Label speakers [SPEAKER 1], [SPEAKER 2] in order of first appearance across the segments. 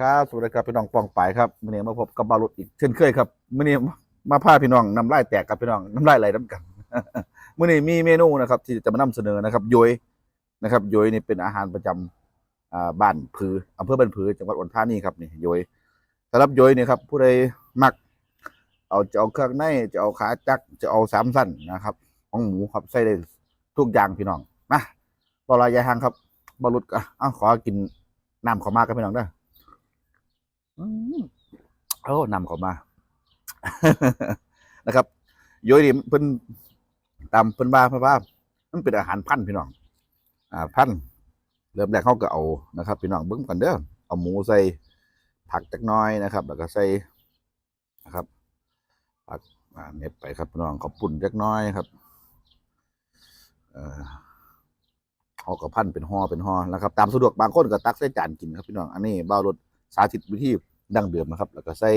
[SPEAKER 1] ครับสวัสดีครับพี่น้องปองปายครับมื่อนี้มาพบกับบารุษอีกเช่นเคยครับมื่อนี้มาพาพี่น้องน้ำลายแตกกับพี่น้องน้ำลายไหลน้ำกันมื่อนี้มีเมนูนะครับ ที่จะมานำเสนอนะครับโยยนะครับโยยนี่เป็นอาหารประจำอ่าบ้านผืออำเภอบ้านผือจังหวัดอุดรธานีครับนี่โยยสำหรับโยยนี่ครับผู้ใดมัก เอาจะเอาเครื่องในจะเอาขาจักจะเอาสามสั้นนะครับ ของหมูครับใส่ได้ทุกอย่างพี่น้องมาบอลายายหางครับบารุษก็อ้าขอกินน้ำขอมากกับพี่น้องเด้อ โอ้นำเขามา นะครับโยยดิเพิ่นตามเพิ่นบ้าเพิ่นว่ามันเป็นอาหารพันธุ์พี่น้อง อ่าพันธุ์เริ่มแรกเขาก็เอานะครับพี่น้องเบิ่งกันเด้อเอาหมูใส่ผักจักน้อยนะครับ แล้วก็ใส่นะครับผักอ่าเน็บไปครับพี่น้องขอบปุ่นจักน้อยครับ เอ่อเขาก็พันเป็นห่อเป็นห่อนะครับ ตามสะดวกบางคนก็ตักใส่จานกินครับพี่น้องอันนี้เบ่ารส สาธิตวิธีดั้งเดิมนะครับ แล้วก็ใส่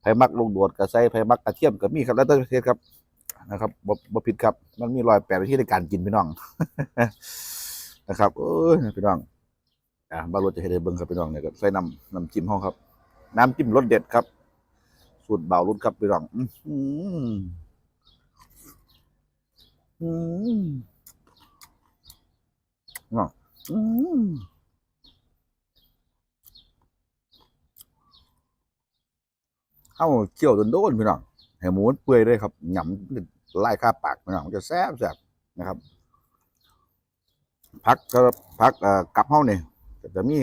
[SPEAKER 1] ไผ่มักลูกโดดก็ใส่ไผ่มักกระเทียมก็มีครับ แล้วแต่ประเทศครับนะครับบ่บ่ผิดครับ มันมีรอยแปดวิธีในการกินพี่น้องนะครับเอ้ยพี่น้องอ่าบารถจะให้ได้เบิ่งครับพี่น้องเนี่ยก็ใส่น้ำน้ำจิ้มห้องครับ น้ำจิ้มรสเด็ดครับ สูตรเบารุ่นครับพี่น้องอื้อหืออืมน้องอืม เข้าเคี่ยวจนโดนพี่น้องให้หมูมันเปื่อยเลยครับหยำไล่ข้าปากพี่น้องจะแซ่บแซ่บนะครับพักก็พักเอ่อกับเฮาเนี่ยจะมี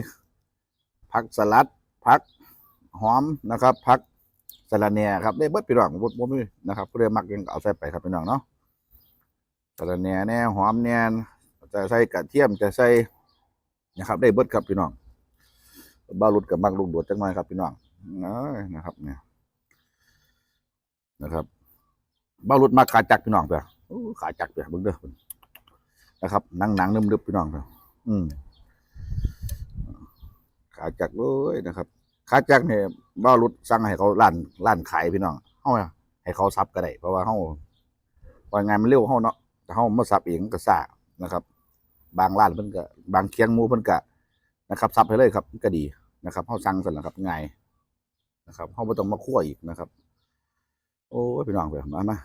[SPEAKER 1] พักสลัดพักหอมนะครับพักสะระแหน่ครับได้เบิดพี่น้องบ่บ่มีนะครับผู้ใดมักยังเอาใส่ไปครับพี่น้องเนาะสะระแหน่แหน่หอมแหน่ยจะใส่กระเทียมจะใส่นะครับ ได้เบิดครับพี่น้องบ้ารุดกับมักลูกโดดจังหน่อยครับพี่น้องนะครับเนี่ย นะครับบ้ารุดมาขาจักพี่น้องเปล่าขาจักเปล่าเบิ่งเด้อนะครับหนังหนังๆนึบๆพี่น้องเปล่าอืมขาจักเลยนะครับขาจักเนี่ยบ้ารุดสั่งให้เขาร้านร้านขายพี่น้องเฮ้าให้เขาซับก็ได้เพราะว่าเฮ้าว่างานมันเร็วเฮ้าเนาะแต่เฮ้ามาซับเองก็ซ่านะครับ บางร้านเพิ่นก็บางเคียงมูเพิ่นก็นะครับซับให้เลยครับก็ดีนะครับเฮ้าสั่งเสั่นแหละครับง่ายนะครับเฮาบ่ต้องมาคั่วอีกนะครับ โอ้ยพี่น้องเปมามา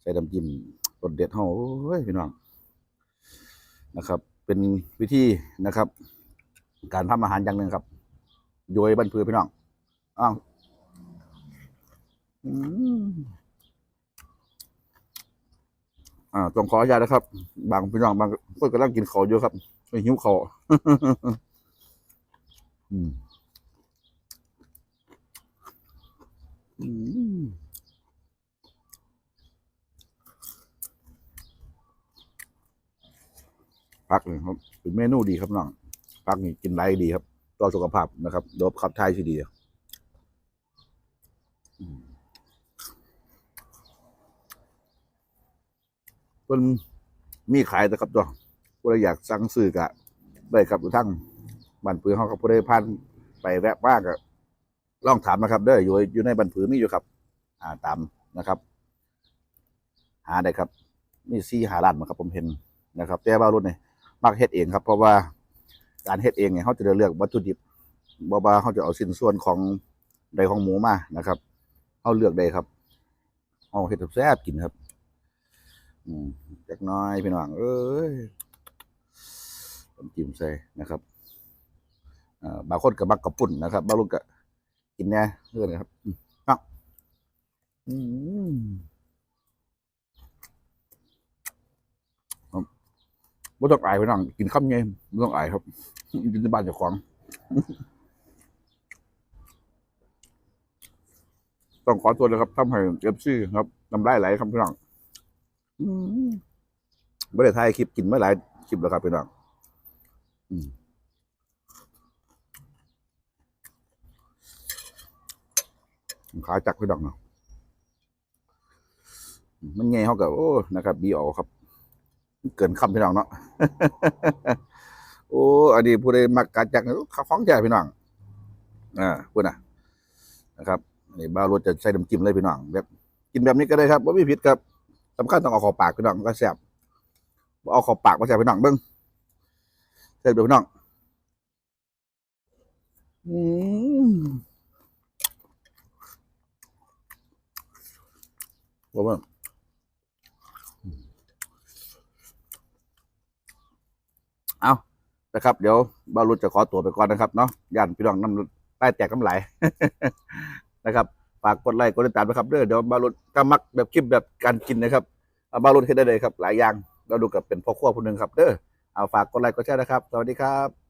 [SPEAKER 1] ใส่น้ำจิ้มรสเด็ดเฮาโอ้ยพี่น้องนะครับ เป็นวิธีนะครับ การทำอาหารอย่างหนึ่งครับโยยบันพือพี่น้องอ้าวอ่าต้องขออนุญาตนะครับ บางพี่น้องบางคนกำลังกินข้าวอยู่ครับหิวข้าวอืม อืม พักเลยครับเป็นเมนูดีครับน้องพักนี่กินไรดีครับต่อสุขภาพนะครับโดบขับถ่ายที่ดีมเพิ่นมีขายนะครับตัวผู้ใดอยากสั่งซื้อกะได้ครับอยู่ทั้งบ้านปืนเขากับผู้ใดผ่านไปแวะบ้างกะ ลองถามนะครับเด้ออยู่อยู่ในบันผือมีอยู่ครับ อ่าตามนะครับ หาได้ครับมีซีหาร้านมาครับผมเห็นนะครับ แต่ว่ารถนี่มักเฮ็ดเองครับ เพราะว่าการเฮ็ดเองเนี่ยเขาจะเลือกวัตถุดิบบ่ว่าเขาจะเอาสิ้นส่วนของใดของหมูมานะครับเขาเลือกได้ครับเอาเฮ็ดแซ่บกินครับ อืมจักน้อยพี่น้องเอ้ยน้ำจิ้มใส่นะครับอ่าบางคนก็มักกระปุ่นนะครับบางคนก็ กินแน่เพื่อนครับอืมอะอืมครับไม่ต้องอายไปน้องกินข้าวเงี้ยไม่ต้องอายครับกินที่บ้านเจ้าของ ต้องขอตัวเลยครับทำให้เอฟซีครับนำลายไหลครับพี่น้องไม่ได้ถ่ายคลิปกินเมื่อหลายคลิปแล้วครับพี่น้อง ขาจักพี่ดอกเนาะมันไงเขากับโอ้นะครับบีออกครับ เกินคำพี่น้องเนาะโอ้อันนี้ผู้ใดมักกาจักเขาฟ้องใจพี่น้องอ่าพูดนะนะครับนนี้บ้ารถจะใส่น้ำจิ้มเลยพี่น้องแบบกินแบบนี้ก็ได้ครับว่าไม่ผิดครับสำคัญต้องเอาขอปากพี่น้องก็แซ่บเอาขอปากมาแซ่บพี่น้องเบิ้งแซ่บเดี๋ยวพี่น้องอืม ว่าว่าเอานะครับ เดี๋ยวบารุจะขอตัวไปก่อนนะครับเนาะย่านพี่น้องน้ำใต้แตกน้ำไหลนะครับฝากกดไลค์กดติดตามนะครับเด้อเดี๋ยวบารุก็มักแบบคลิปแบบการกินนะครับบารุเฮ็ดได้เลยครับ หลายอย่างเราดูกับเป็นพ่อครัวผู้หนึ่งครับเด้อเอาฝากกดไลค์กดแชร์นะครับ สวัสดีครับ